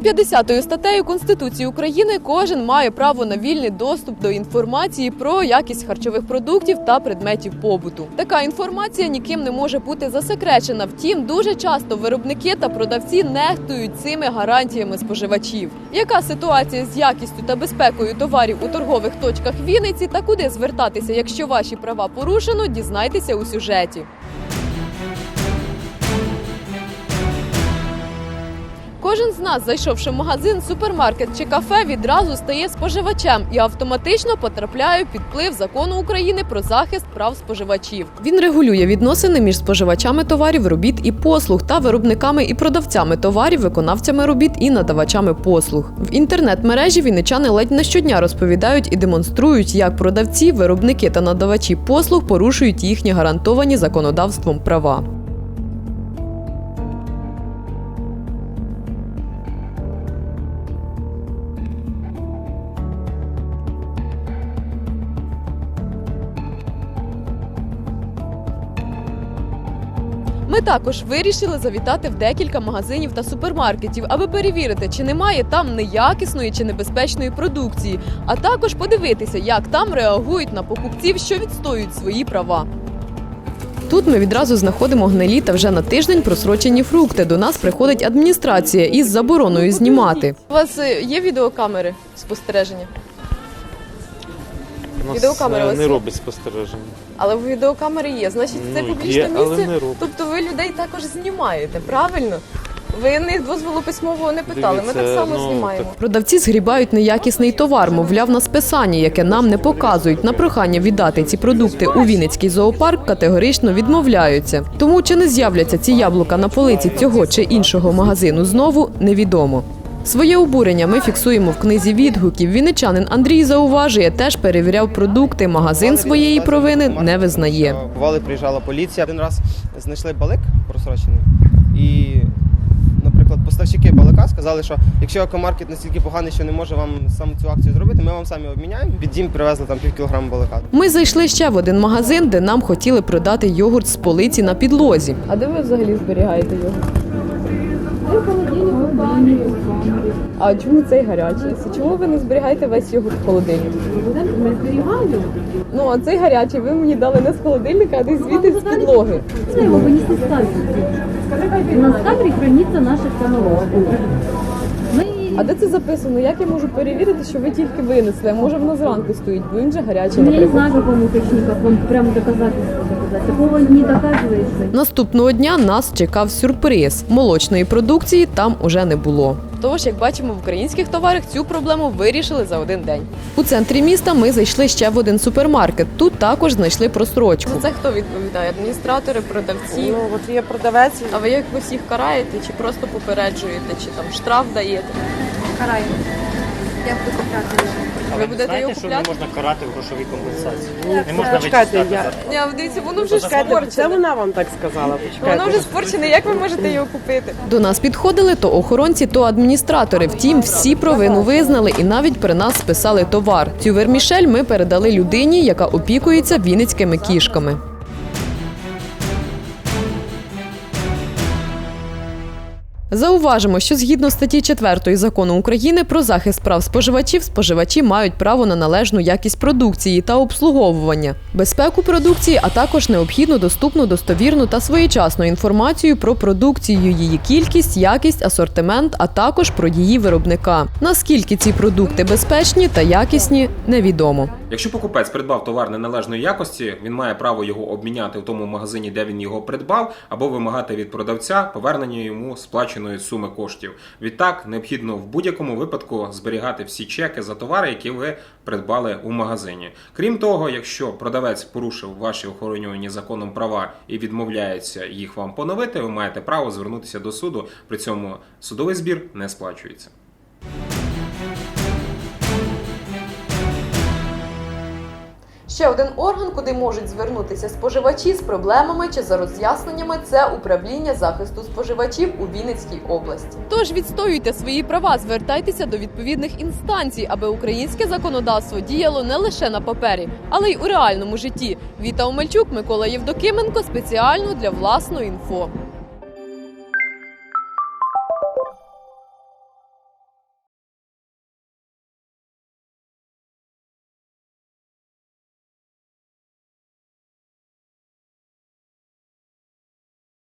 50 статтею Конституції України кожен має право на вільний доступ до інформації про якість харчових продуктів та предметів побуту. Така інформація ніким не може бути засекречена. Втім, дуже часто виробники та продавці нехтують цими гарантіями споживачів. Яка ситуація з якістю та безпекою товарів у торгових точках Вінниці та куди звертатися, якщо ваші права порушено, дізнайтеся у сюжеті. Кожен з нас, зайшовши в магазин, супермаркет чи кафе, відразу стає споживачем і автоматично потрапляє під вплив закону України про захист прав споживачів. Він регулює відносини між споживачами товарів, робіт і послуг та виробниками і продавцями товарів, виконавцями робіт і надавачами послуг. В інтернет-мережі вінничани ледь не щодня розповідають і демонструють, як продавці, виробники та надавачі послуг порушують їхні гарантовані законодавством права. Ми також вирішили завітати в декілька магазинів та супермаркетів, аби перевірити, чи немає там неякісної чи небезпечної продукції, а також подивитися, як там реагують на покупців, що відстоюють свої права. Тут ми відразу знаходимо гнилі та вже на тиждень просрочені фрукти. До нас приходить адміністрація із забороною знімати. У вас е, є відеокамери спостереження, У нас Відеокамера е, у вас не є? робить спостереження. Але в відеокамери є. Значить, це Ну, публічне є, але місце. не робить. Тобто ви людей також знімаєте, правильно? Ви них дозволу письмового не питали. Ми так Дивіться, само ну, знімаємо. так- Продавці згрібають неякісний товар, мовляв, на списання, яке нам не показують. На прохання віддати ці продукти у Вінницький зоопарк категорично відмовляються. Тому чи не з'являться ці яблука на полиці цього чи іншого магазину знову невідомо. Своє обурення ми фіксуємо в книзі відгуків. Вінничанин Андрій зауважує, теж перевіряв продукти. Магазин своєї провини не визнає. Бували, приїжджала поліція. Один раз знайшли балик просрочений. І, наприклад, поставщики балика сказали, що якщо екомаркет настільки поганий, що не може вам сам цю акцію зробити, ми вам самі обміняємо. Під дім привезли там пів кілограма балика. Ми зайшли ще в один магазин, де нам хотіли продати йогурт з полиці на підлозі. А де ви взагалі зберігаєте йогурт? А чому цей гарячий? Чому ви не зберігаєте весь йогурт в холодильнику? Ми зберігаємо. Ну а цей гарячий ви мені дали не з холодильника, а десь звідти з підлоги. Це його винести ставити. На скатері камере наша вся налога. А де це записано? Як я можу перевірити, що ви тільки винесли? Може воно зранку стоїть, бо він же гарячий. Ну, я не знаю, какому источнику вам прямо доказательство доказать. Такого не доказується. Наступного дня нас чекав сюрприз. Молочної продукції там уже не було. Тож, як бачимо, в українських товарах цю проблему вирішили за один день. У центрі міста ми зайшли ще в один супермаркет. Тут також знайшли просрочку. Це хто відповідає? Адміністратори, продавці. Ну, от є продавець. А ви як ви всіх караєте, чи просто попереджуєте, чи там штраф даєте? Караємо. Я буду купляти. Ви будете Знаєте, його що не купляти? можна карати в грошовій компенсації? Не можна Почекайте, я- за Ні, дивіться, воно вже Чекайте, це спорчене. вона вам так сказала. Почекайте. Воно вже спорчене, як ви можете його купити? До нас підходили то охоронці, то адміністратори. Втім, всі провину визнали і навіть при нас списали товар. Цю вермішель ми передали людині, яка опікується вінницькими кішками. Зауважимо, що згідно статті 4 закону України про захист прав споживачів, споживачі мають право на належну якість продукції та обслуговування, безпеку продукції, а також необхідну доступну, достовірну та своєчасну інформацію про продукцію, її кількість, якість, асортимент, а також про її виробника. Наскільки ці продукти безпечні та якісні, невідомо. Якщо покупець придбав товар неналежної якості, він має право його обміняти в тому магазині, де він його придбав, або вимагати від продавця повернення йому сплаченої суми коштів. Відтак необхідно в будь-якому випадку зберігати всі чеки за товари, які ви придбали у магазині. Крім того, якщо продавець порушив ваші охоронювані законом права і відмовляється їх вам поновити, ви маєте право звернутися до суду. При цьому судовий збір не сплачується. Ще один орган, куди можуть звернутися споживачі з проблемами чи за роз'ясненнями, це управління захисту споживачів у Вінницькій області. Тож відстоюйте свої права, звертайтеся до відповідних інстанцій, аби українське законодавство діяло не лише на папері, але й у реальному житті. Віта Омельчук, Микола Євдокименко спеціально для власної інфо.